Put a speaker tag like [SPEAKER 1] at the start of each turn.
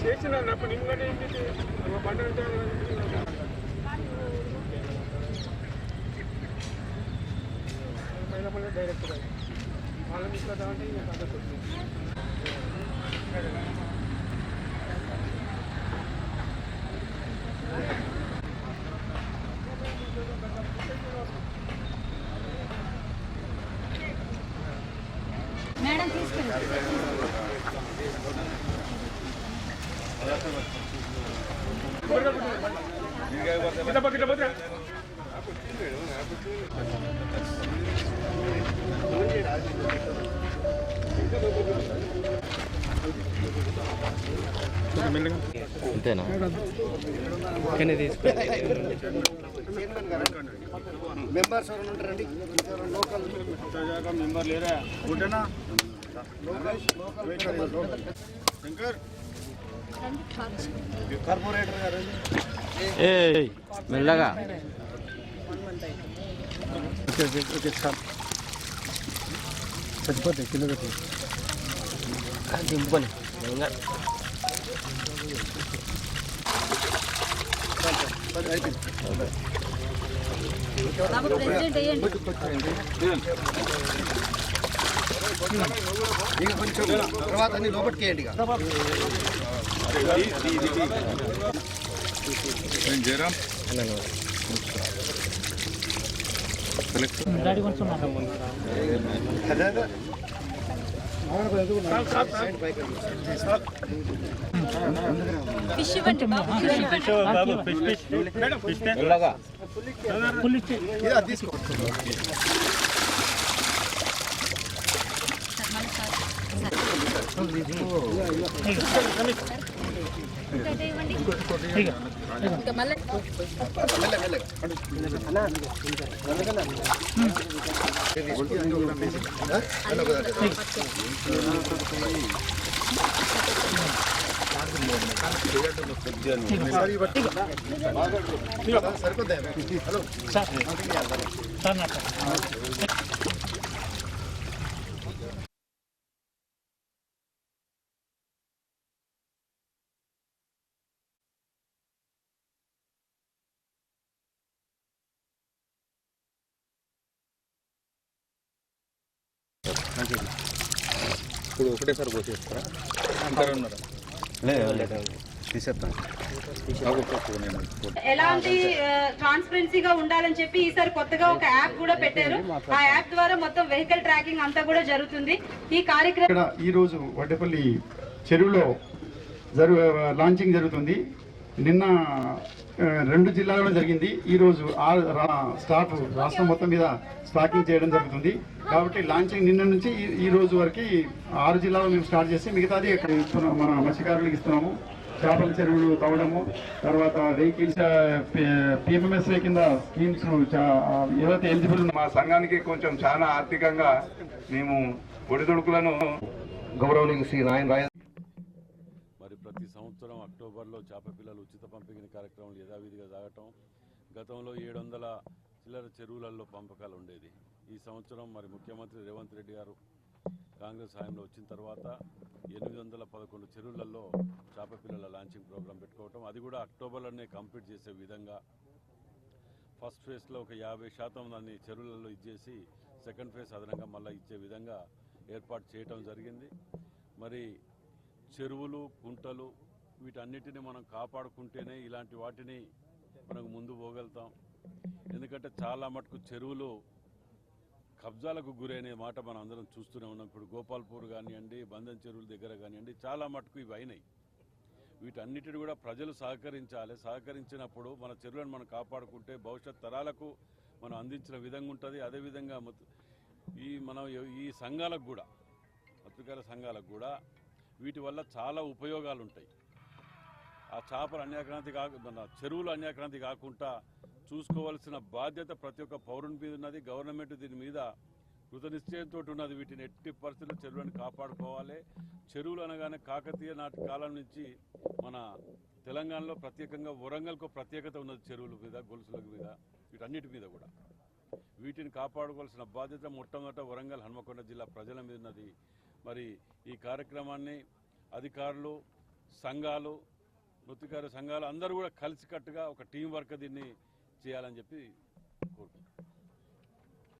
[SPEAKER 1] చేసిన అప్పుడు నిమ్మగడ్డ పంట పైన డైరెక్ట్ వాళ్ళని తీసుకొద్దామంటే ఇంకా పద్ధతి
[SPEAKER 2] మేడం తీసుకెళ్ళి
[SPEAKER 3] అంతేనా? కానీ తీసుకెళ్ళి
[SPEAKER 4] మెంబర్స్ ఎవరైనా ఉంటారండి? లోకల్.
[SPEAKER 1] మెంబర్ లేరా? గుడ్డనా
[SPEAKER 4] శంకర్! కార్పొరేటర్ గారు
[SPEAKER 3] ఏ మెల్లగా
[SPEAKER 4] చచ్చిపోతాయి కింద పెట్టి
[SPEAKER 3] దింపని ఇంకా
[SPEAKER 2] బాబు ప్రెసిడెంట్ అయ్యండి
[SPEAKER 4] ఇక కొంచెం తర్వాత అన్ని లోపలికి వేయండి ఇక అదే
[SPEAKER 2] ఫిష్ ఇవ్వండి బాబు ఫిష్ ఇవ్వండి
[SPEAKER 3] మెల్లగా
[SPEAKER 4] ఇది అది తీసుకో
[SPEAKER 2] ఇంకోటి ఇవ్వండి ఇంకా మళ్ళీ
[SPEAKER 4] మెల్ల మెల్లగా సార్ హలో
[SPEAKER 3] ఇప్పుడు ఒకటేసారి లేదు
[SPEAKER 5] ఎలాంటి ట్రాన్స్పరెన్సీగా ఉండాలని చెప్పి ఈసారి కొత్తగా ఒక యాప్ కూడా పెట్టారు. ఆ యాప్ ద్వారా మొత్తం వెహికల్ ట్రాకింగ్ అంతా కూడా జరుగుతుంది. ఈ కార్యక్రమం
[SPEAKER 6] ఇక్కడ ఈరోజు వడ్డేపల్లి చెరువులో జరు లాంచింగ్ జరుగుతుంది. నిన్న రెండు జిల్లాలలో జరిగింది. ఈరోజు ఆ రా- స్టాఫ్ రాష్ట్రం మొత్తం మీద స్టాకింగ్ చేయడం జరుగుతుంది. కాబట్టి లాంచింగ్ నిన్న నుంచి ఈ- ఈ రోజు వరకు ఆరు జిల్లాలో మేము స్టార్ట్ చేసి మిగతాది ఇక్కడ మన మత్స్యకారులకు ఇస్తున్నాము. చేపల చెరువులు తవ్వడము తర్వాత వెహికల్స్ పిఎంఎస్ఏ కింద స్కీమ్స్ ఏదైతే ఎలిజిబుల్
[SPEAKER 7] మా సంఘానికి కొంచెం చాలా ఆర్థికంగా మేము ఒడిదుడుకులను
[SPEAKER 4] గౌరవనీయులు శ్రీ నాయన రాయ
[SPEAKER 8] సంవత్సరం అక్టోబర్లో చేప పిల్లలు ఉచిత పంపిణీ కార్యక్రమాలు యథావిధిగా సాగటం గతంలో ఏడు వందల చిల్లర చెరువులలో పంపకాలు ఉండేది. ఈ సంవత్సరం మరి ముఖ్యమంత్రి రేవంత్ రెడ్డి గారు కాంగ్రెస్ హయాంలో వచ్చిన తర్వాత ఎనిమిది వందల పదకొండు చెరువులలో చేప పిల్లల లాంచింగ్ ప్రోగ్రాం పెట్టుకోవటం అది కూడా అక్టోబర్లోనే కంప్లీట్ చేసే విధంగా. ఫస్ట్ ఫేజ్లో ఒక యాభై శాతం దాన్ని చెరువులలో ఇచ్చేసి సెకండ్ ఫేజ్ అదనంగా మళ్ళీ ఇచ్చే విధంగా ఏర్పాటు చేయటం జరిగింది. మరి చెరువులు కుంటలు వీటన్నిటిని మనం కాపాడుకుంటేనే ఇలాంటి వాటిని మనకు ముందు పోగలుగుతాం. ఎందుకంటే చాలా మటుకు చెరువులు కబ్జాలకు గురైన మాట మనం అందరం చూస్తూనే ఉన్నాం. ఇప్పుడు గోపాల్పూర్ కానివ్వండి బంధన్ చెరువుల దగ్గర కానివ్వండి చాలా మటుకు ఇవి అయినాయి. వీటన్నిటిని కూడా ప్రజలు సహకరించాలి. సహకరించినప్పుడు మన చెరువులను మనం కాపాడుకుంటే భవిష్యత్ తరాలకు మనం అందించిన విధంగా ఉంటుంది. అదేవిధంగా ఈ మనం ఈ సంఘాలకు కూడా పత్రికల సంఘాలకు కూడా వీటి వల్ల చాలా ఉపయోగాలు ఉంటాయి. ఆ చేపలు అన్యాక్రాంతి కాక మన చెరువులు అన్యాక్రాంతి కాకుండా చూసుకోవాల్సిన బాధ్యత ప్రతి ఒక్క పౌరుని మీద ఉన్నది. గవర్నమెంట్ దీని మీద కృతనిశ్చయంతో ఉన్నది. వీటిని ఎట్టి పరిస్థితుల్లో చెరువులను కాపాడుకోవాలి. చెరువులు అనగానే కాకతీయ నాటి కాలం నుంచి మన తెలంగాణలో ప్రత్యేకంగా వరంగల్కు ప్రత్యేకత ఉన్నది చెరువుల మీద గొలుసుల మీద వీటన్నిటి మీద కూడా. వీటిని కాపాడుకోవాల్సిన బాధ్యత మొట్టమొదట వరంగల్ హన్మకొండ జిల్లా ప్రజల మీద ఉన్నది. మరి ఈ కార్యక్రమాన్ని అధికారులు సంఘాలు వృత్తికార సంఘాలు అందరూ కూడా కలిసికట్టుగా ఒక టీం వర్క్ దీన్ని చేయాలని చెప్పి కోరుకుంటున్నాం.